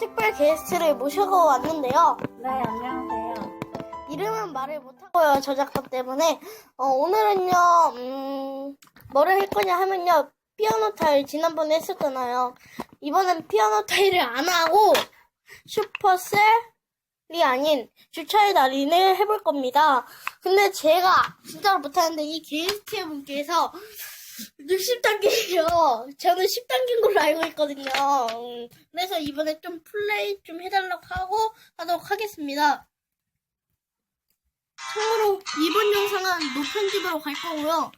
특별 게스트를 모셔고 왔는데요. 네, 안녕하세요. 이름은 말을 못하고요, 저작권 때문에. 어, 오늘은요, 음, 뭐를 할 거냐 하면요, 피아노 타일 지난번에 했었잖아요. 이번엔 피아노 타일을 안 하고, 슈퍼셀이 아닌 주차의 달인을 해볼 겁니다. 근데 제가 진짜로 못하는데 이 게스트 분께서 60단계예요. 저는 10단계인 걸로 알고 있거든요. 음, 그래서 이번에 좀 플레이 좀 해달라고 하고 하도록 하겠습니다. 참고로 이번 영상은 노편집으로 갈 거고요.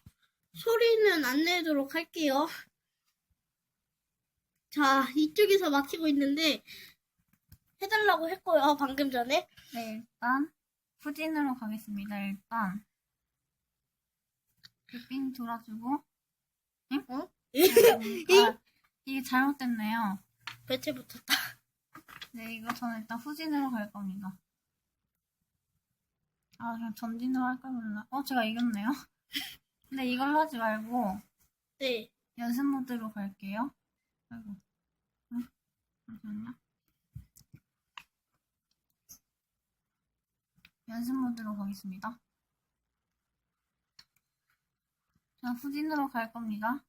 소리는 안 내도록 할게요. 자, 이쪽에서 마치고 있는데 해달라고 했고요. 방금 전에. 네, 일단 후진으로 가겠습니다. 일단 빙 돌아주고 어? 아, 이게 잘못됐네요. 배치 붙었다. 네, 이거 저는 일단 후진으로 갈 겁니다. 아, 그냥 전진으로 할까 몰라. 어, 제가 이겼네요. 근데 이걸로 하지 말고 네. 연습 모드로 갈게요. 아이고. 응? 잠시만요. 연습 모드로 가겠습니다. 자, 후진으로 갈 겁니다.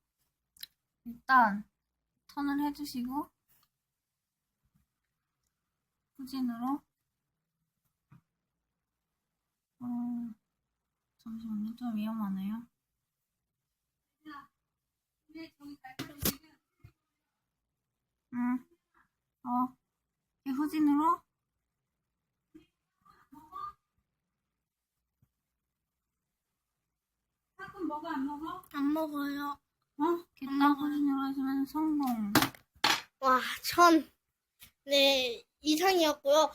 일단, 턴을 해주시고, 후진으로, 어, 잠시만요. 좀 위험하네요. 응. 어, 이 후진으로, 안 먹어요. 어, 후진으로 하시면 성공. 와, 천. 네, 이상이었고요.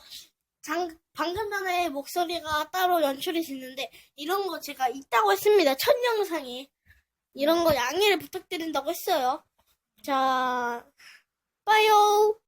장, 방금 전에 목소리가 따로 연출이 됐는데, 이런 거 제가 있다고 했습니다. 첫 영상에. 이런 거 양해를 부탁드린다고 했어요. 자, 빠요!